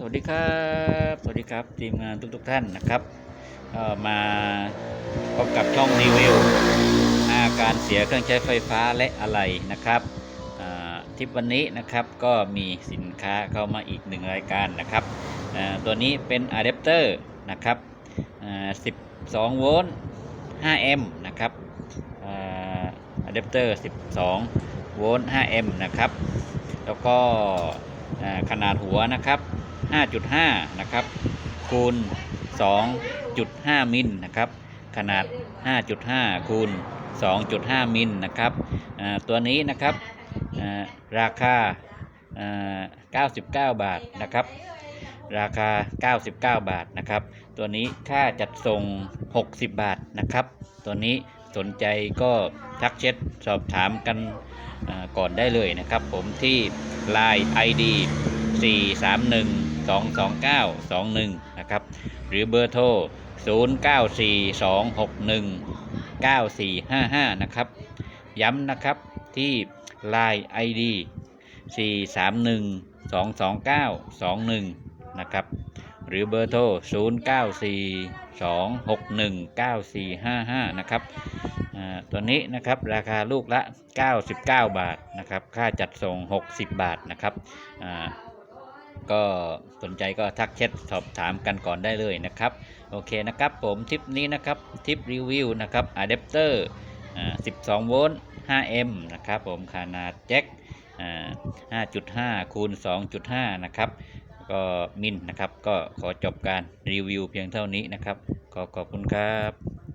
สวัสดีครับ สวัสดีครับทีมงานทุกๆท่านนะครับมาพบกับช่องรีวิวอาการเสียเครื่องใช้ไฟฟ้าและอะไรนะครับทิปวันนี้นะครับก็มีสินค้าเข้ามาอีกหนึ่งรายการนะครับตัวนี้เป็นอะแดปเตอร์นะครับ12 โวลต์ 5M นะครับอะแดปเตอร์ 12 โวลต์ 5M นะครับ แล้วก็ขนาดหัวนะครับ 5.5 นะครับ คูณ 2.5 มิลนะครับ ขนาด 5.5 คูณ 2.5 มิลนะครับ ตัวนี้นะครับราคาอ่า99 บาทนะครับ ราคา 99 บาทนะครับ ตัวนี้ค่าจัดส่ง 60 บาทนะครับ ตัวนี้สนใจก็ทักแชทสอบถามกันก่อนได้เลยนะครับ ผมที่ Line ID 22921 นะครับ หรือเบอร์โทร 0942619455 นะครับ ย้ำนะครับที่ Line ID 431-229-21 นะครับ หรือเบอร์โทร 0942619455 นะครับตัวนี้นะครับราคาลูกละ 99 บาทนะครับ ค่าจัดส่ง 60 บาทนะครับ ก็สนใจก็ทักแชทสอบถามกันก่อนได้เลยนะครับ โอเคนะครับผมทริปนี้นะครับทริปรีวิวนะครับอะแดปเตอร์12 โวลต์ 5M นะครับผมขนาดแจ็คอ่า5.5คูณ2.5 นะครับก็มินนะครับก็ขอจบการรีวิวเพียงเท่านี้นะครับ ขอขอบคุณครับ